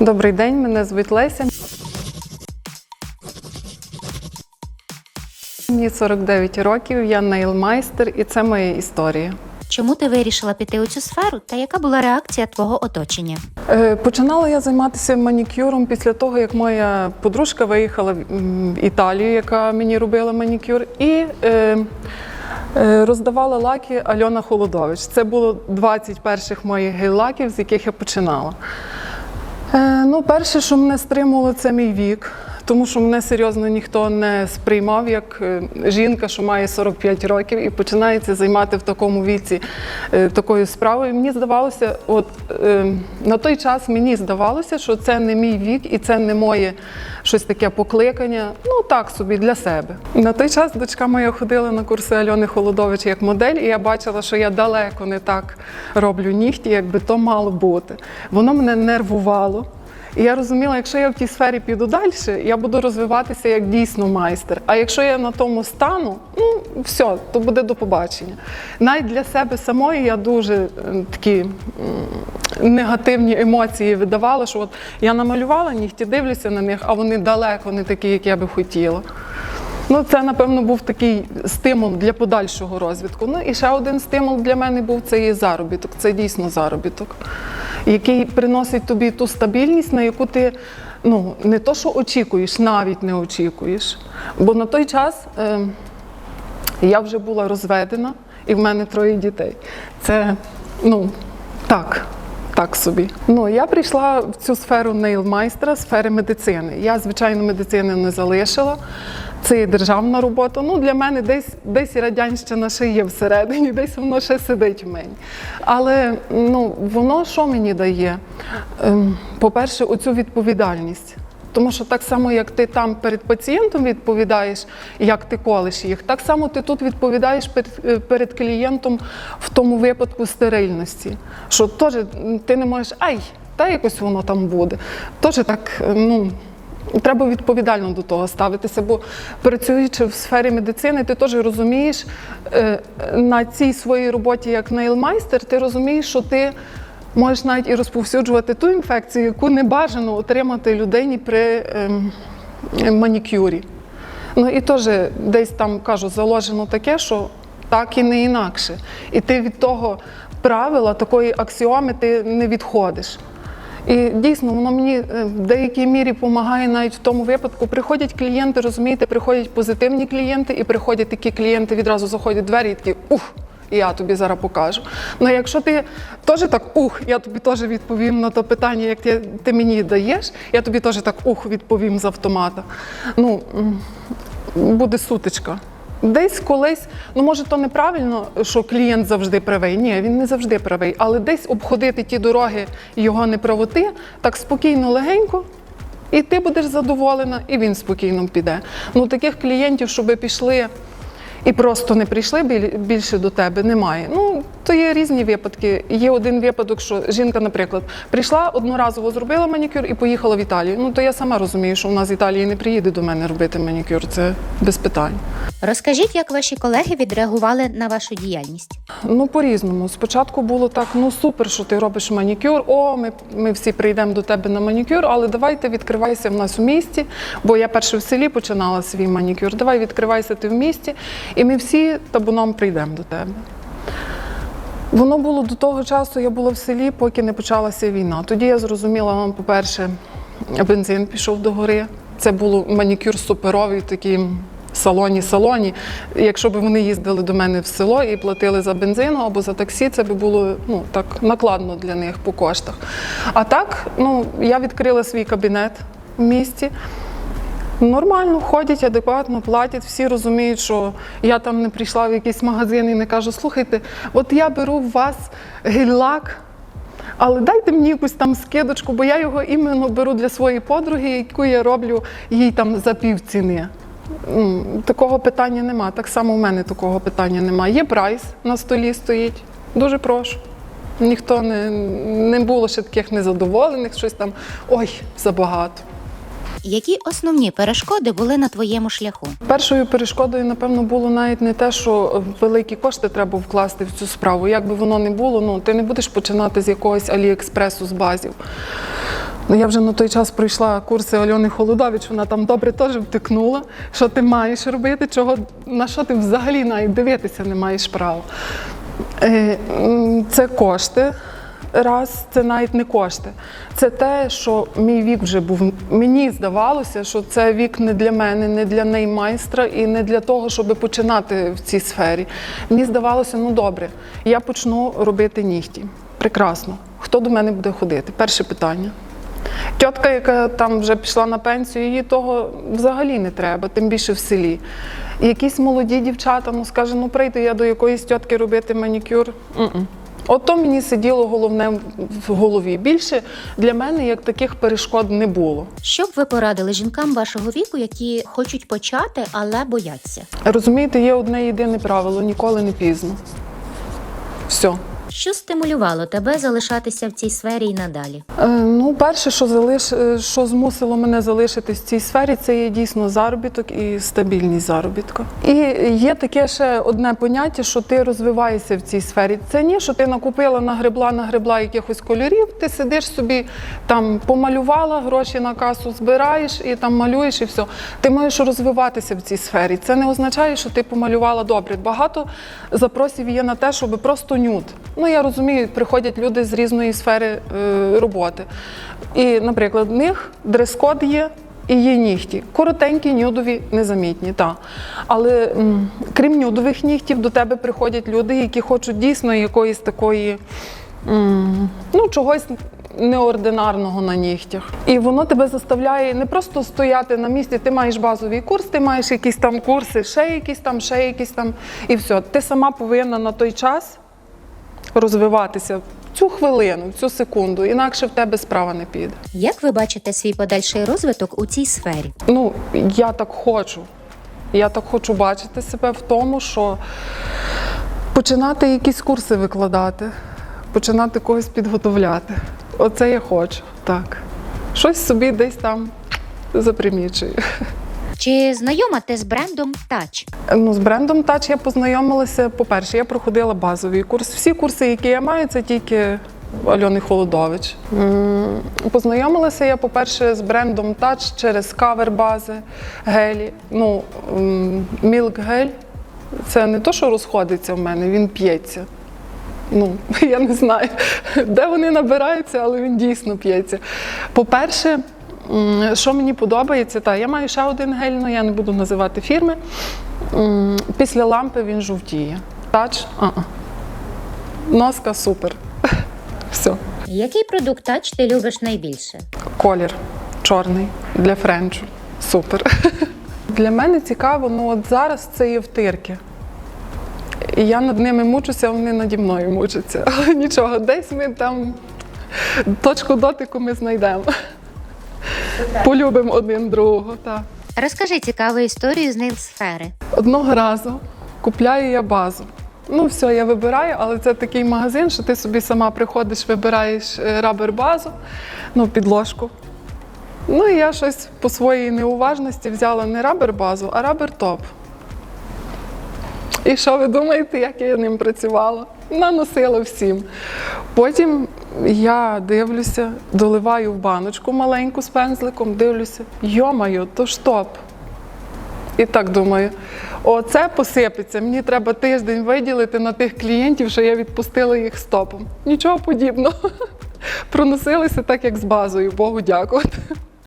Добрий день, мене звуть Леся. Мені 49 років, я нейлмайстер і це моя історія. Чому ти вирішила піти у цю сферу та яка була реакція твого оточення? Е, Починала я займатися манікюром після того, як моя подружка виїхала в Італію, яка мені робила манікюр, і е, е, роздавала лаки Альона Холодович. Це було 20 перших моїх гель-лаків, з яких я починала. Е, ну, перше, що мене стримувало, це мій вік. Тому що мене серйозно ніхто не сприймав як е, жінка, що має 45 років і починається займати в такому віці е, такою справою. Мені здавалося, от е, на той час мені здавалося, що це не мій вік і це не моє щось таке покликання. Ну так собі для себе. На той час дочка моя ходила на курси Альони Холодович як модель, і я бачила, що я далеко не так роблю нігті, якби то мало бути. Воно мене нервувало. І я розуміла, якщо я в тій сфері піду далі, я буду розвиватися як дійсно майстер. А якщо я на тому стану, ну все, то буде до побачення. Навіть для себе самої я дуже е, такі негативні емоції видавала, що от я намалювала нігті, дивлюся на них, а вони далеко не такі, як я би хотіла. Ну, це, напевно, був такий стимул для подальшого розвитку. Ну і ще один стимул для мене був це є заробіток. Це дійсно заробіток, який приносить тобі ту стабільність, на яку ти ну, не то, що очікуєш, навіть не очікуєш. Бо на той час е, я вже була розведена, і в мене троє дітей. Це ну так. Так собі. Ну я прийшла в цю сферу нейлмайстра, сфери медицини. Я, звичайно, медицини не залишила. Це є державна робота. Ну, для мене десь десь і радянщина ще є всередині, десь воно ще сидить в мені. Але ну, воно що мені дає? Ем, По-перше, оцю відповідальність. Тому що так само, як ти там перед пацієнтом відповідаєш, як ти колиш їх, так само ти тут відповідаєш перед, е, перед клієнтом в тому випадку стерильності. Що теж ти не можеш, ай, та якось воно там буде. Теж так, е, ну. Треба відповідально до того ставитися, бо працюючи в сфері медицини, ти теж розумієш е, на цій своїй роботі як нейлмайстер, ти розумієш, що ти можеш навіть і розповсюджувати ту інфекцію, яку не бажано отримати людині при ем, манікюрі. Ну і теж десь там кажу, заложено таке, що так і не інакше. І ти від того правила, такої аксіоми, ти не відходиш. І дійсно, воно мені е, в деякій мірі допомагає навіть в тому випадку. Приходять клієнти, розумієте, приходять позитивні клієнти, і приходять такі клієнти, відразу заходять в двері і такі ух. І я тобі зараз покажу. Ну, якщо ти теж так ух, я тобі теж відповім на те питання, як ти, ти мені даєш, я тобі теж так ух відповім з автомата. Ну, буде сутичка. Десь колись, ну може, то неправильно, що клієнт завжди правий. Ні, він не завжди правий, але десь обходити ті дороги його неправоти так спокійно, легенько, і ти будеш задоволена, і він спокійно піде. Ну таких клієнтів, щоб пішли і просто не прийшли біль- більше до тебе, немає. Ну, то є різні випадки. Є один випадок, що жінка, наприклад, прийшла одноразово зробила манікюр і поїхала в Італію. Ну то я сама розумію, що вона з Італії не приїде до мене робити манікюр. Це без питань. Розкажіть, як ваші колеги відреагували на вашу діяльність? Ну, по-різному. Спочатку було так: ну супер, що ти робиш манікюр. О, ми, ми всі прийдемо до тебе на манікюр, але давайте відкривайся в нас у місті. Бо я перше в селі починала свій манікюр. Давай відкривайся ти в місті, і ми всі табуном прийдемо до тебе. Воно було до того часу, я була в селі, поки не почалася війна. Тоді я зрозуміла, вам, по-перше, бензин пішов до гори. Це був манікюр суперовий, такий салоні-салоні. Якщо б вони їздили до мене в село і платили за бензин або за таксі, це б було ну, так накладно для них по коштах. А так, ну, я відкрила свій кабінет в місті. Нормально ходять, адекватно платять. Всі розуміють, що я там не прийшла в якийсь магазин і не кажу, слухайте, от я беру у вас гель-лак, але дайте мені якусь там скидочку, бо я його іменно беру для своєї подруги, яку я роблю їй там за пів ціни. Такого питання нема. Так само в мене такого питання нема. Є прайс на столі стоїть. Дуже прошу. Ніхто не, не було ще таких незадоволених, щось там ой, забагато. Які основні перешкоди були на твоєму шляху? Першою перешкодою, напевно, було навіть не те, що великі кошти треба вкласти в цю справу. Як би воно не було, ну ти не будеш починати з якогось Аліекспресу з базів. Ну, я вже на той час пройшла курси Альони Холодович, вона там добре теж втикнула, що ти маєш робити, чого, на що ти взагалі навіть дивитися не маєш права. Е, Це кошти. Раз, це навіть не кошти. Це те, що мій вік вже був. Мені здавалося, що це вік не для мене, не для неймайстра і не для того, щоб починати в цій сфері. Мені здавалося, ну добре, я почну робити нігті. Прекрасно. Хто до мене буде ходити? Перше питання. Тітка, яка там вже пішла на пенсію, її того взагалі не треба, тим більше в селі. Якісь молоді дівчата, ну скаже, ну прийду я до якоїсь тітки робити манікюр. М-м. Ото мені сиділо головне в голові. Більше для мене як таких перешкод не було. Що б ви порадили жінкам вашого віку, які хочуть почати, але бояться? Розумієте, є одне єдине правило: ніколи не пізно. Все. Що стимулювало тебе залишатися в цій сфері і надалі? Е, Ну, перше, що залиш... е, що змусило мене залишитись в цій сфері, це є дійсно заробіток і стабільність заробітка. І є таке ще одне поняття, що ти розвиваєшся в цій сфері. Це ні, що ти накупила, нагребла, нагребла якихось кольорів, ти сидиш собі там помалювала, гроші на касу збираєш і там малюєш, і все. Ти маєш розвиватися в цій сфері. Це не означає, що ти помалювала добре. Багато запросів є на те, щоб просто нюд. Ну я розумію, приходять люди з різної сфери е, роботи. І, наприклад, в них дрес-код є. І є нігті. Коротенькі, нюдові, незамітні, так. Але м, крім нюдових нігтів, до тебе приходять люди, які хочуть дійсно якоїсь такої, м, ну, чогось неординарного на нігтях. І воно тебе заставляє не просто стояти на місці, ти маєш базовий курс, ти маєш якісь там курси, ще якісь там, ще якісь там, і все. Ти сама повинна на той час розвиватися в цю хвилину, в цю секунду, інакше в тебе справа не піде. Як ви бачите свій подальший розвиток у цій сфері? Ну, я так хочу. Я так хочу бачити себе в тому, що починати якісь курси викладати, починати когось підготовляти. Оце я хочу, так. Щось собі десь там запримічую. Чи знайома ти з брендом Touch? Ну, з брендом Touch я познайомилася. По-перше, я проходила базовий курс. Всі курси, які я маю, це тільки Альони Холодович. Познайомилася я, по-перше, з брендом Touch через кавер-бази, гелі. Ну, мілк гель це не то, що розходиться в мене, він п'ється. Ну, я не знаю, де вони набираються, але він дійсно п'ється. По-перше, що мені подобається, та я маю ще один гель, але я не буду називати фірми. Після лампи він жовтіє. Тач, а-а. носка супер. Все. Який продукт Touch ти любиш найбільше? Колір чорний для френчу. Супер. Для мене цікаво, ну от зараз це є втирки. І я над ними мучуся, а вони наді мною мучаться. Але нічого, десь ми там точку дотику ми знайдемо. Полюбимо один другого. Так. Розкажи цікаву історію з нейл сфери. Одного разу купляю я базу. Ну, все, я вибираю, але це такий магазин, що ти собі сама приходиш, вибираєш е, рабер-базу, ну, підложку. Ну, і я щось по своїй неуважності взяла не рабер-базу, а рабер-топ. І що ви думаєте, як я ним працювала? Наносила всім. Потім я дивлюся, доливаю в баночку маленьку з пензликом, дивлюся, йомаю, то ж топ. І так думаю, оце посипеться. Мені треба тиждень виділити на тих клієнтів, що я відпустила їх стопом. Нічого подібного. Проносилися так, як з базою, Богу дякувати.